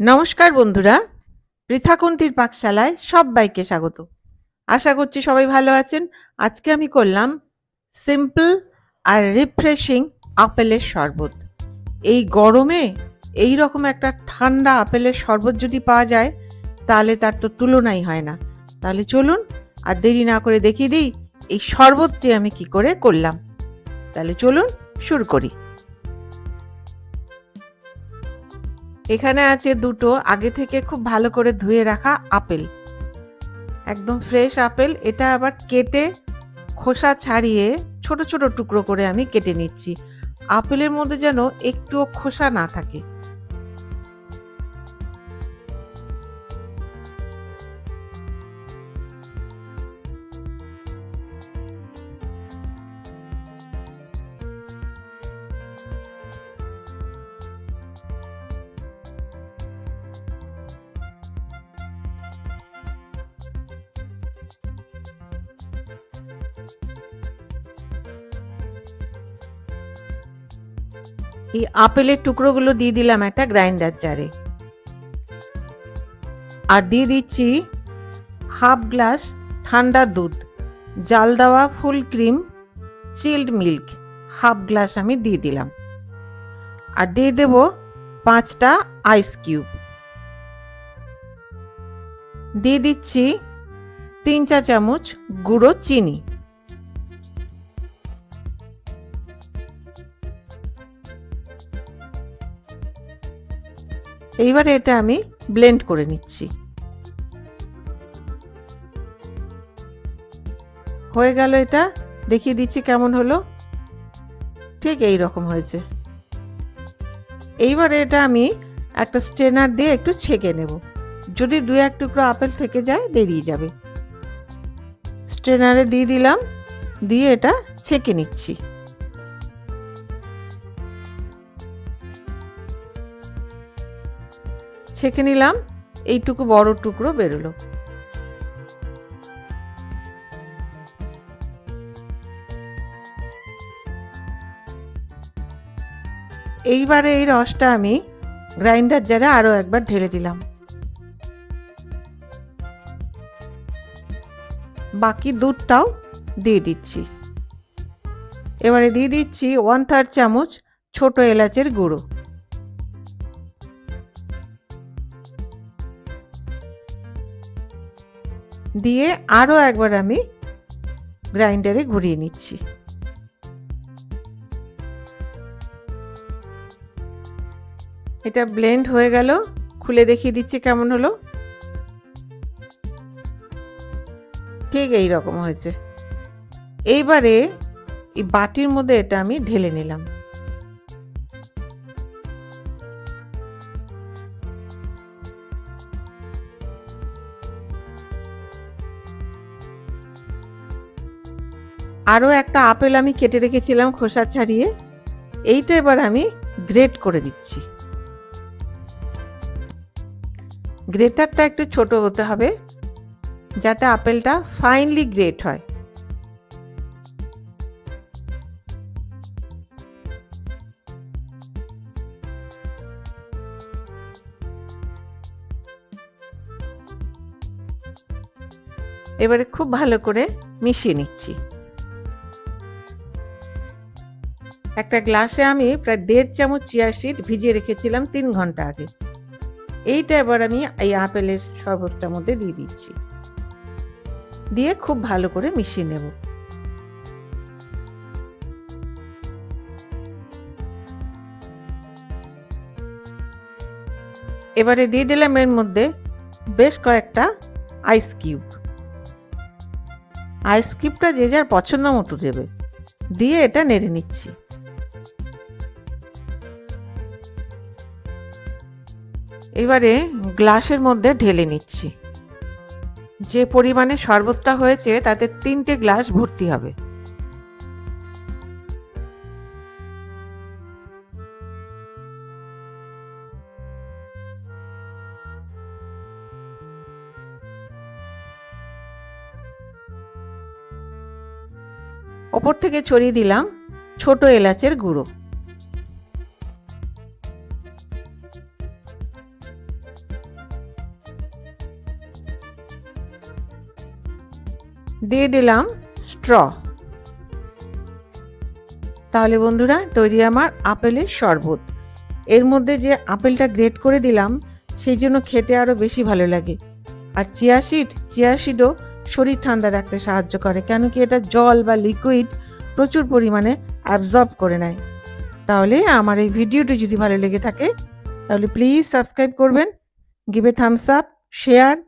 নমস্কার বন্ধুরা, পৃথাকুন্তির পাকশালায় সবাইকে স্বাগত। আশা করছি সবাই ভালো আছেন। আজকে আমি করলাম সিম্পল আর রিফ্রেশিং আপেলের শরবত। এই গরমে এই রকম একটা ঠান্ডা আপেলের শরবত যদি পাওয়া যায়, তাহলে তার তো তুলনাই হয় না। তাহলে চলুন আর দেরি না করে দেখিয়ে দিই এই শরবতটি আমি কি করে করলাম। তাহলে চলুন শুরু করি। এখানে আছে দুটো, আগে থেকে খুব ভালো করে ধুয়ে রাখা আপেল। একদম ফ্রেশ আপেল, এটা আবার কেটে খোসা ছাড়িয়ে ছোট ছোট টুকরো করে আমি কেটে নিচ্ছি। আপেলের মধ্যে যেন একটুও খোসা না থাকে। এই আপেলের টুকরোগুলো দিয়ে দিলাম একটা গ্রাইন্ডার জারে। আর দিয়ে দিচ্ছি হাফ গ্লাস ঠান্ডা দুধ, জাল দেওয়া full cream, chilled milk, half glass আমি দিয়ে দিলাম। আর দিয়ে দেব পাঁচটা আইস কিউব। দিয়ে দিচ্ছি তিন চা চামচ গুঁড়ো চিনি। এইবারে এটা আমি ব্লেন্ড করে নিচ্ছি। হয়ে গেল এটা, দেখিয়ে দিচ্ছি কেমন হলো। ঠিক এই রকম হয়েছে। এইবারে এটা আমি একটা স্ট্রেনার দিয়ে একটু ছেঁকে নেব। যদি দু এক টুকরো আপেল থেকে যায়, বেরিয়ে যাবে। স্ট্রেনারে দিয়ে দিলাম, দিয়ে এটা ছেঁকে নিচ্ছি। ছেঁকে নিলাম, এইটুকু বড় টুকরো বেরোলো। এইবারে এই রসটা আমি গ্রাইন্ডার জারে আরও একবার ঢেলে দিলাম। বাকি দুধটাও দিয়ে দিচ্ছি। এবারে দিয়ে দিচ্ছি ওয়ান থার্ড চামচ ছোট এলাচের গুঁড়ো। দিয়ে আরও একবার আমি গ্রাইন্ডারে ঘুরিয়ে নিচ্ছি। এটা ব্লেন্ড হয়ে গেল। খুলে দেখিয়ে দিচ্ছি কেমন হলো। ঠিক এই রকম হয়েছে। এইবারে এই বাটির মধ্যে এটা আমি ঢেলে নিলাম। আরও একটা আপেল আমি কেটে রেখেছিলাম খোসা ছাড়িয়ে। এইটা এবার আমি গ্রেট করে দিচ্ছি। গ্রেটারটা একটু ছোট হতে হবে, যাতে আপেলটা ফাইনলি গ্রেট হয়। এবারে খুব ভালো করে মিশিয়ে নিচ্ছি। একটা গ্লাসে আমি প্রায় দেড় চামচ চিয়া সিড ভিজিয়ে রেখেছিলাম তিন ঘণ্টা আগে। এইটা এবার আমি এই আপেলের শরবতটার মধ্যে দিয়ে দিচ্ছি। দিয়ে খুব ভালো করে মিশিয়ে নেব। এবারে দিয়ে দিলাম এর মধ্যে বেশ কয়েকটা আইস কিউব। আইস কিউবটা যে যার পছন্দ মতো দেবে। দিয়ে এটা নেড়ে নিচ্ছি। এবারে গ্লাসের মধ্যে ঢেলে নিচ্ছি। যে পরিমাণে শরবতটা হয়েছে, তাতে তিনটে গ্লাস ভর্তি হবে। ওপর থেকে ছড়িয়ে দিলাম ছোট এলাচের গুঁড়ো। দিয়ে দিলাম স্ট্র। তাহলে বন্ধুরা, তৈরি আমার আপেলের শরবত। এর মধ্যে যে আপেলটা গ্রেট করে দিলাম, সেই জন্য খেতে আরও বেশি ভালো লাগে। আর চিয়া সিড, চিয়া শরীর ঠান্ডা রাখতে সাহায্য করে, কেন কি এটা জল বা লিকুইড প্রচুর পরিমাণে অ্যাবজর্ব করে নেয়। তাহলে আমার এই ভিডিওটি যদি ভালো লেগে থাকে, তাহলে প্লিজ সাবস্ক্রাইব করবেন give a thumbs up share